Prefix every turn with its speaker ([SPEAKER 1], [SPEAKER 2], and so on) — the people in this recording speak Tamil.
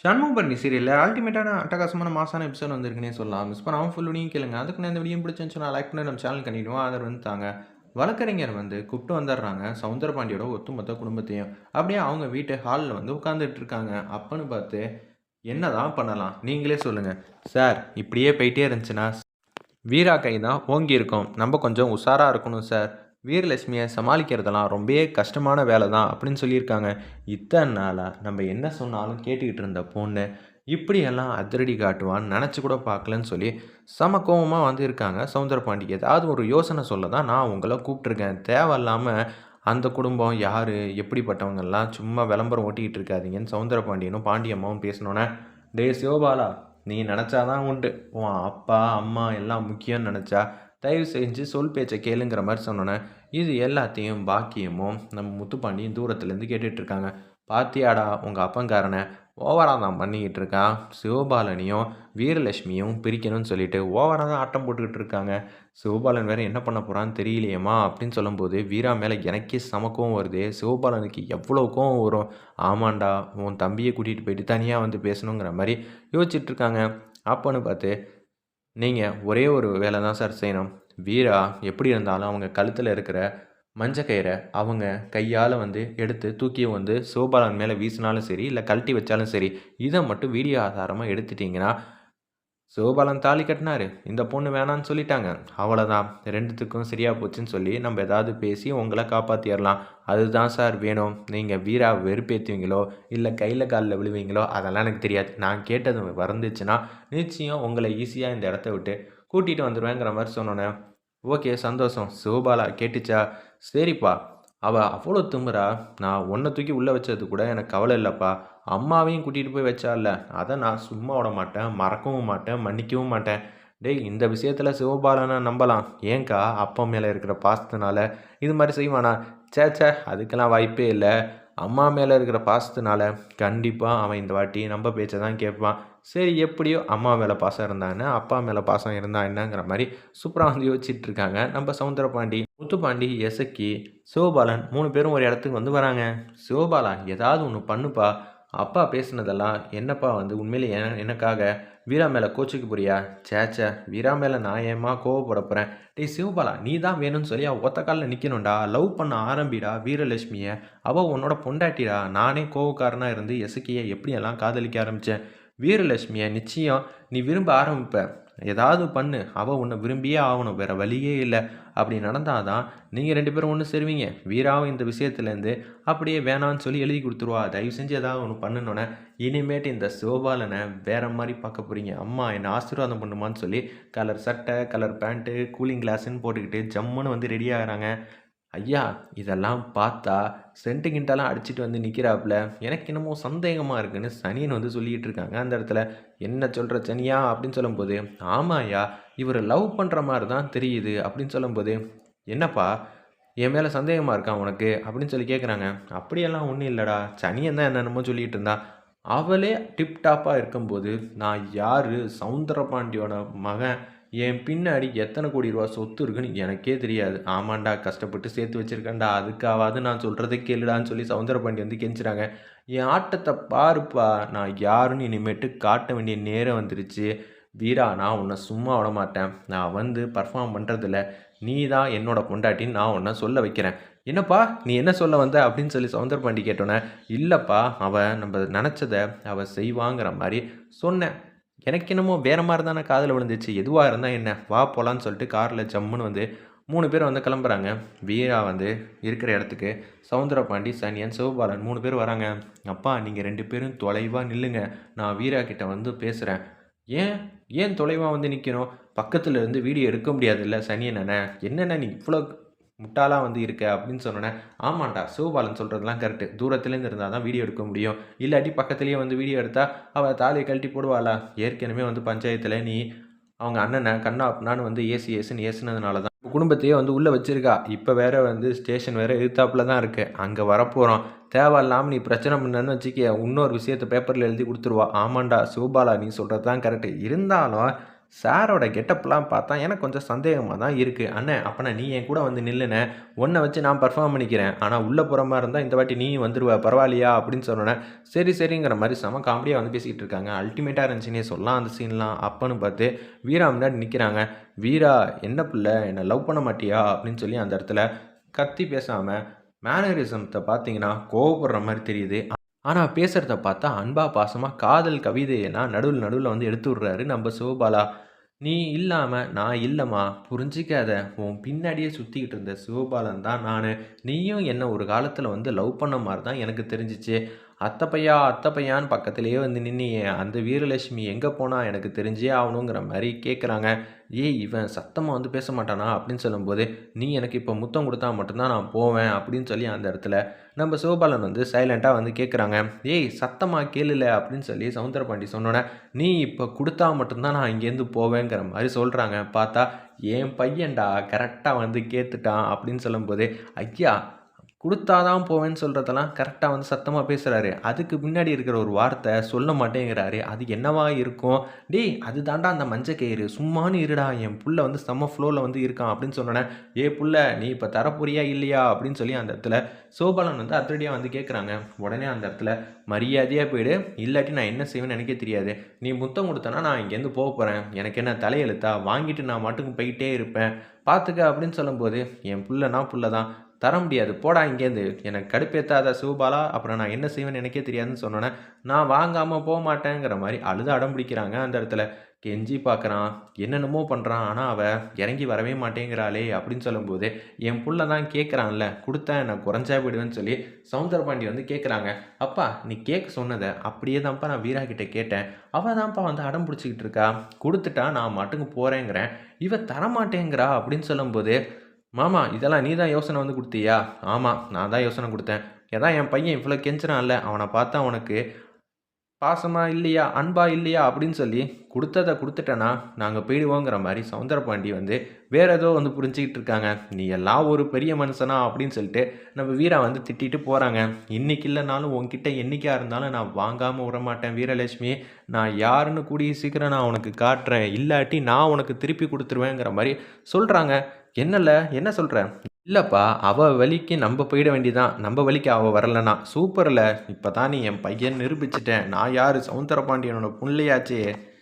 [SPEAKER 1] சண்முகபரணி சீரியல்ல அல்டிமேட்டான அட்டகாசமான மாசான எபிசோட் வந்திருக்குனே சொல்லலாம். மிஸ் பண்ணாமல் ஃபுல்லுனையும் கேளுங்க. அதுக்கு நான் இந்த வீடியோ பிடிச்சிருந்துச்சுன்னா லைக் பண்ணி நம்ம சேனல் கண்டினியூவாக ஆதரவு வந்து தாங்க. வழக்கறிஞர் வந்து கூப்பிட்டு வந்துடுறாங்க சவுந்தரபாண்டியோட ஒத்துமொத்த குடும்பத்தையும். அப்படியே அவங்க வீட்டு ஹாலில் வந்து உட்காந்துட்டு இருக்காங்க. அப்பன்னு பார்த்து என்னதான் பண்ணலாம்? நீங்களே சொல்லுங்கள் சார் இப்படியே போயிட்டே இருந்துச்சுன்னா வீரா கை தான் ஓங்கி இருக்கும். நம்ம கொஞ்சம் உஷாராக இருக்கணும் சார். வீரலட்சுமியை சமாளிக்கிறதெல்லாம் ரொம்பவே கஷ்டமான வேலை தான் அப்படின்னு சொல்லியிருக்காங்க. இத்தனை நாளாக நம்ம என்ன சொன்னாலும் கேட்டுக்கிட்டு இருந்த பொண்ணு இப்படியெல்லாம் அதிரடி காட்டுவான்னு நினச்சி கூட பார்க்கலன்னு சொல்லி சம கோவமாக வந்து இருக்காங்க பாண்டிக்கு ஏதாவது ஒரு யோசனை சொல்ல தான் நான் உங்களை கூப்பிட்டுருக்கேன். தேவையில்லாமல் அந்த குடும்பம் யார் எப்படிப்பட்டவங்கெல்லாம் சும்மா விளம்பரம் ஓட்டிக்கிட்டு இருக்காதீங்கன்னு சவுந்தரபாண்டியனும் பாண்டியம்மாவும் பேசினோன்னே டேய் சிவபாலா நீ நினச்சாதான் உண்டு. உன் அப்பா அம்மா எல்லாம் முக்கியம்னு நினச்சா தயவு செஞ்சு சொல் பேச்சை கேளுங்கிற மாதிரி சொன்னோன்னே இது எல்லாத்தையும் பாக்கியமும் நம்ம முத்துப்பாண்டியும் தூரத்துலேருந்து கேட்டுட்ருக்காங்க. பாத்தியாடா உங்கள் அப்பங்காரனை. ஓவராக தான் பண்ணிக்கிட்டு இருக்கான். சிவபாலனையும் வீரலட்சுமியும் பிரிக்கணும்னு சொல்லிட்டு ஓவராக தான் ஆட்டம் போட்டுக்கிட்டு இருக்காங்க. சிவபாலன் வேறு என்ன பண்ண போகிறான்னு தெரியலையேம்மா அப்படின்னு சொல்லும்போது வீரா மேலே எனக்கே சமக்கவும் வருது. சிவபாலனுக்கு எவ்வளோ வரும். ஆமாண்டா உன் தம்பியை கூட்டிகிட்டு போயிட்டு தனியாக வந்து பேசணுங்கிற மாதிரி யோசிச்சுட்ருக்காங்க. அப்போன்னு பார்த்து நீங்கள் ஒரே ஒரு வேலை தான் சார் செய்யணும். வீரா எப்படி இருந்தாலும் அவங்க கழுத்தில் இருக்கிற மஞ்சக்கயிறை அவங்க கையால் வந்து எடுத்து தூக்கி வந்து சிவபாலன் மேலே வீசினாலும் சரி இல்லை கழட்டி வச்சாலும் சரி இதை மட்டும் வீடியோ ஆதாரமாக எடுத்துட்டிங்கன்னா சிவபாலன் தாலி கட்டினாரு. இந்த பொண்ணு வேணான்னு சொல்லிட்டாங்க. அவ்வளோதான் ரெண்டுத்துக்கும் சரியாக போச்சுன்னு சொல்லி நம்ம ஏதாவது பேசி உங்களை காப்பாற்றிடலாம் அதுதான் சார் வேணும். நீங்கள் வீரா வெறுப்பேற்றுவீங்களோ இல்லை கையில் காலில் விழுவீங்களோ அதெல்லாம் எனக்கு தெரியாது. நான் கேட்டது மறந்துச்சுன்னா நிச்சயம் உங்களை ஈஸியாக இந்த இடத்த விட்டு கூட்டிகிட்டு வந்துடுவேங்கிற மாதிரி சொன்னோன்னே ஓகே சந்தோஷம். சிவபாலா கேட்டுச்சா? சரிப்பா. அவள் அவ்வளோ திமுறா நான் ஒன்றை தூக்கி உள்ளே வச்சது கூட எனக்கு கவலை இல்லைப்பா. அம்மாவையும் கூட்டிகிட்டு போய் வச்சால அதை நான் சும்மா விட மாட்டேன் மறக்கவும் மாட்டேன் மன்னிக்கவும் மாட்டேன். டேய் இந்த விஷயத்தில் சிவபாலனை நம்பலாம். ஏன்க்கா அப்பா மேலே இருக்கிற பாசத்தினால இது மாதிரி செய்வானா? சே சே அதுக்கெல்லாம் வாய்ப்பே இல்லை. அம்மா மேலே இருக்கிற பாசத்தினால கண்டிப்பாக அவன் இந்த வாட்டி நம்ம பேச்சை தான் கேட்பான். சரி எப்படியோ அம்மா மேலே பாசம் இருந்தான்னு அப்பா மேலே பாசம் இருந்தா என்னங்கிற மாதிரி சூப்பராக வந்து யோசிச்சுட்டு இருக்காங்க. நம்ம சவுந்தரபாண்டி முத்துப்பாண்டி எசக்கி சிவபாலன் மூணு பேரும் ஒரு இடத்துக்கு வந்து வராங்க. சிவபாலா ஏதாவது ஒன்று பண்ணுப்பா. அப்பா பேசுனதெல்லாம் என்னப்பா வந்து உண்மையிலே என எனக்காக? வீரா மேலே கோச்சுக்கு போறியா சேச்சே வீரா மேலே நான் ஏமா கோவப்பட போகிறேன் டேய் சிவபாலா நீ தான் வேணும்னு சொல்லி அவள் ஒத்த காலில் நிற்கணும்டா லவ் பண்ண ஆரம்பிடா வீரலட்சுமியை. அவள் உன்னோட பொண்டாட்டிடா. நானே கோவக்காரனாக இருந்து எசுக்கியை எப்படியெல்லாம் காதலிக்க ஆரம்பித்தேன் வீரலட்சுமியை நிச்சயம் நீ விரும்ப ஆரம்பிப்ப. ஏதாவது பண்ணு அவள் உன்னை விரும்பியே ஆகணும் வேறு வழியே இல்லை. அப்படி நடந்தால் தான் நீங்கள் ரெண்டு பேரும் ஒன்று சேருவீங்க. வீராவும் இந்த விஷயத்துலேருந்து அப்படியே வேணான்னு சொல்லி எழுதி கொடுத்துருவா. தயவு செஞ்சு ஏதாவது ஒன்று பண்ணணுன்னே இனிமேட்டு இந்த சிவபாலனை வேற மாதிரி பார்க்க போகிறீங்க அம்மா என்னை ஆசீர்வாதம் பண்ணுமான்னு சொல்லி கலர் சட்டை கலர் பேண்ட்டு கூலிங் கிளாஸுன்னு போட்டுக்கிட்டு ஜம்முன்னு வந்து ரெடி ஆகிறாங்க. ஐயா இதெல்லாம் பார்த்தா சென்டிமெண்ட்டெல்லாம் அடிச்சுட்டு வந்து நிற்கிறாப்புல எனக்கு என்னமோ சந்தேகமாக இருக்குன்னு சனின்னு வந்து சொல்லிகிட்டு இருக்காங்க அந்த இடத்துல என்ன சொல்கிற சனியா? அப்படின்னு சொல்லும்போது ஆமாயா இவர் லவ் பண்ணுற மாதிரி தான் தெரியுது. அப்படின்னு சொல்லும்போது என்னப்பா என் மேலே சந்தேகமாக இருக்கான் உனக்கு? அப்படின்னு சொல்லி கேட்குறாங்க அப்படியெல்லாம் ஒன்றும் இல்லைடா. சனியன் தான் என்னென்னமோ சொல்லிகிட்டு இருந்தா அவளே டிப்டாப்பாக இருக்கும்போது நான் யார்? சவுந்தரபாண்டியோட மகன் என் பின்னாடி எத்தனை கோடி ரூபா சொத்து இருக்குன்னு எனக்கே தெரியாது. ஆமாண்டா கஷ்டப்பட்டு சேர்த்து வச்சுருக்கேன்டா. அதுக்காவது நான் சொல்கிறதே கேளுடான்னு சொல்லி சவுந்தரபாண்டி வந்து கெஞ்சுறாங்க. என் ஆட்டத்தை பாருப்பா. நான் யாருன்னு இனிமேட்டு காட்ட வேண்டிய நேரம் வந்துருச்சு. வீரா நான் உன்னை சும்மா விட மாட்டேன். நான் வந்து பர்ஃபார்ம் பண்ணுறதில்ல நீ தான் என்னோட பொண்டாட்டின்னு நான் உன்னை சொல்ல வைக்கிறேன். என்னப்பா நீ என்ன சொல்ல வந்த? அப்படின்னு சொல்லி சவுந்தரபாண்டி கேட்டோன்னே இல்லைப்பா அவள் நம்ம நினச்சதை அவள் செய்வாங்கிற மாதிரி சொன்னேன். எனக்கு என்னமோ வேறு மாதிரி தானே காதில் விழுந்துச்சு. எதுவாக இருந்தால் என்ன? வா போகலான்னு சொல்லிட்டு காரில் ஜம்முன்னு வந்து மூணு பேர் வந்து கிளம்புறாங்க. வீரா வந்து இருக்கிற இடத்துக்கு சவுந்தரபாண்டி சனியன் சிவபாலன் மூணு பேர் வராங்க. அப்பா நீங்கள் ரெண்டு பேரும் தொலைவாக நில்லுங்க. நான் வீரா கிட்ட வந்து பேசுகிறேன் ஏன்? ஏன் தொலைவாக வந்து நிற்கணும் பக்கத்தில் இருந்து வீடியோ எடுக்க முடியாதுல்ல சனியன் என்னென்ன நீ இவ்வளோ முட்டாளாக வந்து இருக்க அப்படின்னு சொன்னோன்னே ஆமாண்டா சிவபாலன் சொல்கிறதுலாம் கரெக்டு தூரத்துலேருந்து இருந்தால் தான் வீடியோ எடுக்க முடியும். இல்லாட்டி பக்கத்துலேயே வந்து வீடியோ எடுத்தால் அவள் தாலியை கழட்டி போடுவாளா? ஏற்கனவே வந்து பஞ்சாயத்தில் நீ அவங்க அண்ணனை கண்ணா அப்படின்னான்னு வந்து ஏசி ஏசுன்னு ஏசுனதுனால தான் குடும்பத்தையே வந்து உள்ளே வச்சுருக்கா. இப்போ வேறு வந்து ஸ்டேஷன் வேறு எதிர்த்தாப்பில் தான் இருக்குது அங்கே வரப்போகிறோம் தேவையில்லாமல் நீ பிரச்சனை பண்ணன்னு வச்சுக்க இன்னொரு விஷயத்தை பேப்பரில் எழுதி கொடுத்துருவா. ஆமாண்டா சிவபாலா நீ சொல்கிறது தான் கரெக்டு இருந்தாலும் சாரோட கெட்டப்லாம் பார்த்தா எனக்கு கொஞ்சம் சந்தேகமாக தான் இருக்குது அண்ணே அப்போனா நீ என் கூட வந்து நில்லுண்ணே உன்னை வச்சு நான் பர்ஃபார்ம் பண்ணிக்கிறேன். ஆனால் உள்ளே போகிற மாதிரி இருந்தால் இந்த வாட்டி நீ வந்துடுவ பரவாயில்லையா? அப்படின்னு சொன்னோன்னே சரி சரிங்கிற மாதிரி செம காமெடியாக வந்து பேசிக்கிட்டு இருக்காங்க. அல்டிமேட்டாக இருந்துச்சுன்னே சொல்லலாம் அந்த சீன்லாம் அப்பன்னு பார்த்து வீரா முன்னாடி நிற்கிறாங்க வீரா என்ன பிள்ளை? என்னை லவ் பண்ண மாட்டியா? அப்படின்னு சொல்லி அந்த இடத்துல கத்தி பேசாமல் மேனரிசம்த்தை பார்த்தீங்கன்னா கோவப்படுற மாதிரி தெரியுது. ஆனால் பேசுகிறத பார்த்தா அன்பா பாசமாக காதல் கவிதையெல்லாம் நடுவில் நடுவில் வந்து எடுத்து விட்றாரு நம்ம சிவபாலா நீ இல்லாமல் நான் இல்லைம்மா புரிஞ்சிக்காத. உன் பின்னாடியே சுற்றிக்கிட்டு இருந்த சிவபாலன் தான் நான். நீயும் என்ன ஒரு காலத்தில் வந்து லவ் பண்ண மாதிரி தான் எனக்கு தெரிஞ்சிச்சு. அத்தை பையா அத்தை பக்கத்துலேயே வந்து நின்னியே. அந்த வீரலட்சுமி எங்கே போனால் எனக்கு தெரிஞ்சே ஆகணுங்கிற மாதிரி கேட்குறாங்க ஏய் இவன் சத்தமாக வந்து பேச மாட்டானா அப்படின்னு சொல்லும்போது நீ எனக்கு இப்போ முத்தம் கொடுத்தா மட்டும்தான் நான் போவேன் அப்படின்னு சொல்லி அந்த இடத்துல நம்ம சிவபாலன் வந்து சைலண்ட்டாக வந்து கேட்குறாங்க ஏய் சத்தமாக கேளுல அப்படின்னு சொல்லி சவுந்தரபாண்டி சொன்னோன்னே நீ இப்போ கொடுத்தா மட்டும்தான் நான் இங்கேருந்து போவேங்கிற மாதிரி சொல்கிறாங்க பார்த்தா என் பையன்டா கரெக்டாக வந்து கேட்டுட்டான் அப்படின்னு சொல்லும்போது ஐயா கொடுத்தாதான் போவேன்னு சொல்கிறதெல்லாம் கரெக்டாக வந்து சத்தமாக பேசுகிறாரு அதுக்கு முன்னாடி இருக்கிற ஒரு வார்த்தை சொல்ல மாட்டேங்கிறாரு. அது என்னவா இருக்கும்? டேய் அது தாண்டா அந்த மஞ்சள் கயிறு. சும்மானு இருடா என் புள்ள வந்து செம்ம ஃப்ளோவில் வந்து இருக்கான் அப்படின்னு சொன்னோன்னே ஏ புள்ள நீ இப்போ தரப்போறியா இல்லையா? அப்படின்னு சொல்லி அந்த இடத்துல சோபாலன் வந்து அதிரடியாக வந்து கேட்குறாங்க உடனே அந்த இடத்துல மரியாதையாக போயிடு. இல்லாட்டி நான் என்ன செய்வேன்னு எனக்கே தெரியாது. நீ முத்தம் கொடுத்தனா நான் இங்கேருந்து போக போகிறேன் எனக்கு என்ன தலையெழுத்தா? வாங்கிட்டு நான் மட்டும் போயிட்டே இருப்பேன். பார்த்துக்க அப்படின்னு சொல்லும்போது என் புள்ளனா புள்ள தான் தர முடியாது. போடா இங்கேருந்து எனக்கு கடுப்பேத்தாத சிவபாலா அப்புறம் நான் என்ன செய்வேன்னு எனக்கே தெரியாதுன்னு சொன்னோன்னே நான் வாங்காமல் போக மாட்டேங்கிற மாதிரி அழுது அடம் பிடிக்கிறாங்க அந்த இடத்துல. கெஞ்சி பார்க்குறான் என்னென்னமோ பண்ணுறான் ஆனால் அவள் இறங்கி வரவே மாட்டேங்கிறாளே அப்படின்னு சொல்லும்போது என் புள்ள தான் கேட்குறான்ல கொடுத்தா நான் குறைஞ்சா போயிடுவேன்னு சொல்லி சவுந்தர பாண்டி வந்து கேட்குறாங்க அப்பா நீ கேட்க சொன்னதை அப்படியே தான்ப்பா நான் வீரா கிட்ட கேட்டேன். அவள் தான்ப்பா வந்து அடம் பிடிச்சிக்கிட்டு இருக்கா. கொடுத்துட்டா நான் மட்டுங்க போகிறேங்கிறேன் இவ தரமாட்டேங்கிறா அப்படின்னு சொல்லும்போது மாமா இதெல்லாம் நீ தான் யோசனை வந்து கொடுத்தியா? ஆமாம் நான் தான் யோசனை கொடுத்தேன். ஏதான் என் பையன் இவ்வளோ கெஞ்சுறான்ல அவனை பார்த்தா அவனுக்கு பாசமாக இல்லையா அன்பா இல்லையா அப்படின்னு சொல்லி கொடுத்ததை கொடுத்துட்டேன்னா நாங்கள் போயிடுவோங்கிற மாதிரி சவுந்தர பாண்டி வந்து வேற ஏதோ வந்து புரிஞ்சுக்கிட்டு இருக்காங்க. நீ எல்லாம் ஒரு பெரிய மனுஷனா அப்படின்னு சொல்லிட்டு நம்ம வீரா வந்து திட்டிட்டு போகிறாங்க இன்னைக்கு இல்லைனாலும் உன்கிட்ட என்னைக்கா இருந்தாலும் நான் வாங்காமல் விட மாட்டேன் வீரலட்சுமி. நான் யாருன்னு கூடிய சீக்கிரம் நான் உனக்கு காட்டுறேன். இல்லாட்டி நான் உனக்கு திருப்பி கொடுத்துருவேங்கிற மாதிரி சொல்கிறாங்க என்னல? என்ன சொல்கிற இல்லைப்பா அவள் வழிக்கு நம்ம போயிட வேண்டியதான் நம்ம வழிக்கு அவள் வரலனா. சூப்பரில். இப்போ தான் நீ என் பையன் நிரூபிச்சிட்டேன். நான் யார்? சவுந்தரபாண்டியனோட புள்ளையாச்சே.